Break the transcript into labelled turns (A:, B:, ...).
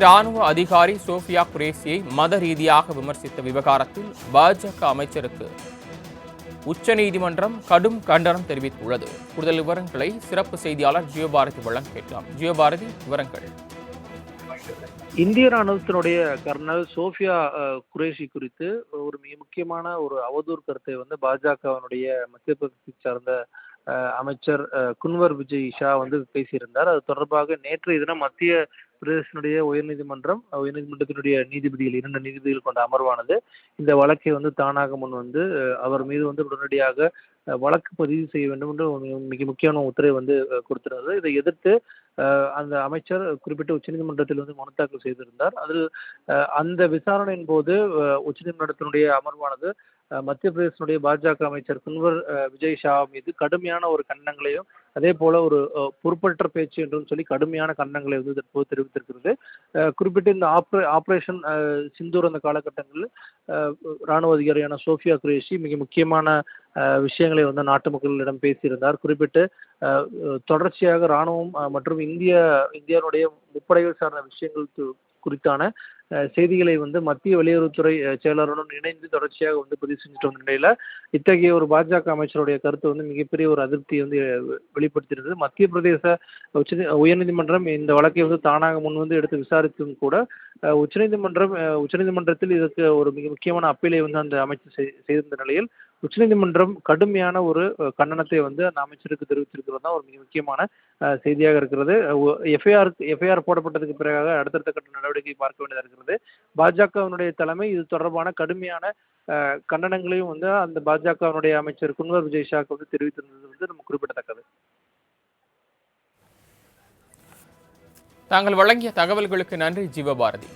A: ராணுவ அதிகாரி சோஃபியா குரேசியை மத ரீதியாக விமர்சித்த விவகாரத்தில் பாஜக அமைச்சருக்கு உச்சநீதிமன்றம் கடும் கண்டனம் தெரிவித்துள்ளது. கூடுதல் விவரங்களை சிறப்பு செய்தியாளர் ஜியோபாரதி வழங்க கேட்கலாம். ஜியோபாரதி விவரங்கள்.
B: இந்திய ராணுவத்தினுடைய கர்னல் சோஃபியா அஹ், குரேஷி குறித்து ஒரு மிக முக்கியமான ஒரு அவதூறு கருத்தை வந்து பாஜகவினுடைய மத்திய பிரதேசத்தை சார்ந்த அஹ், அமைச்சர் அஹ், குன்வர் விஜய் ஷா வந்து பேசியிருந்தார். அது தொடர்பாக நேற்றைய தினம் மத்திய பிரதேசனுடைய உயர்நீதிமன்றம் உயர்நீதிமன்றத்தினுடைய நீதிபதிகள் இரண்டு நீதிபதிகள் கொண்ட அமர்வானது இந்த வழக்கை வந்து தானாக முன் வந்து அவர் மீது வந்து உடனடியாக வழக்கு பதிவு செய்ய வேண்டும் என்று மிக- முக்கியமான உத்தரவை வந்து கொடுத்திருந்தது. இதை எதிர்த்து அந்த அமைச்சர் குறிப்பிட்ட உச்சநீதிமன்றத்தில் வந்து மனு தாக்கல் செய்திருந்தார். அதில் அந்த விசாரணையின் போது உச்சநீதிமன்றத்தினுடைய அமர்வானது மத்திய பிரதேசனுடைய பாஜக அமைச்சர் குன்வர் விஜய் ஷா மீது கடுமையான ஒரு கண்டனங்களையும் அதே போல ஒரு பொறுப்பற்ற பேச்சு என்றும் சொல்லி கடுமையான கண்டனங்களை வந்து தற்போது தெரிவித்திருக்கிறது. குறிப்பிட்டு இந்த ஆப்ரே ஆப்ரேஷன் சிந்தூர் அந்த காலகட்டங்களில் ராணுவ அதிகாரியான சோஃபியா குரேஷி மிக முக்கியமான விஷயங்களை வந்து நாட்டு மக்களிடம் பேசியிருந்தார். குறிப்பிட்டு தொடர்ச்சியாக ராணுவம் மற்றும் இந்திய இந்தியாவுடைய முப்படைகள் சார்ந்த விஷயங்கள் து- குறித்தான செய்திகளை வந்து மத்திய வெளியுறவுத்துறை செயலருடன் இணைந்து தொடர்ச்சியாக வந்து பதிவு செஞ்சுட்டு வந்த நிலையில இத்தகைய ஒரு பாஜக அமைச்சருடைய கருத்து வந்து மிகப்பெரிய ஒரு அதிருப்தியை வந்து வெளிப்படுத்தியிருந்தது. மத்திய பிரதேச உச்ச உயர்நீதிமன்றம் இந்த வழக்கை வந்து தானாக முன் வந்து எடுத்து விசாரித்தும் கூட உச்சநீதிமன்றம் உச்சநீதிமன்றத்தில் இதற்கு ஒரு மிக முக்கியமான அப்பீலை வந்து அந்த அமைச்சர் செய்- செய்திருந்த நிலையில் உச்சநீதிமன்றம் கடுமையான ஒரு கண்டனத்தை வந்து அந்த அமைச்சருக்கு தெரிவித்திருக்கிறது தான் ஒரு மிக முக்கியமான செய்தியாக இருக்கிறது. எஃப்ஐஆர் எஃப்ஐஆர் போடப்பட்டதுக்கு பிறகாக அடுத்தடுத்த கட்ட நடவடிக்கை பார்க்க வேண்டியதாக இருக்கிறது. பாஜகவினுடைய தலைமை இது தொடர்பான கடுமையான கண்டனங்களையும் வந்து அந்த பாஜகவினுடைய அமைச்சர் குன்வர் விஜய் ஷாக்கு வந்து தெரிவித்திருந்தது வந்து நம்ம குறிப்பிடத்தக்கது.
A: தாங்கள் வழங்கிய தகவல்களுக்கு நன்றி ஜீவபாரதி.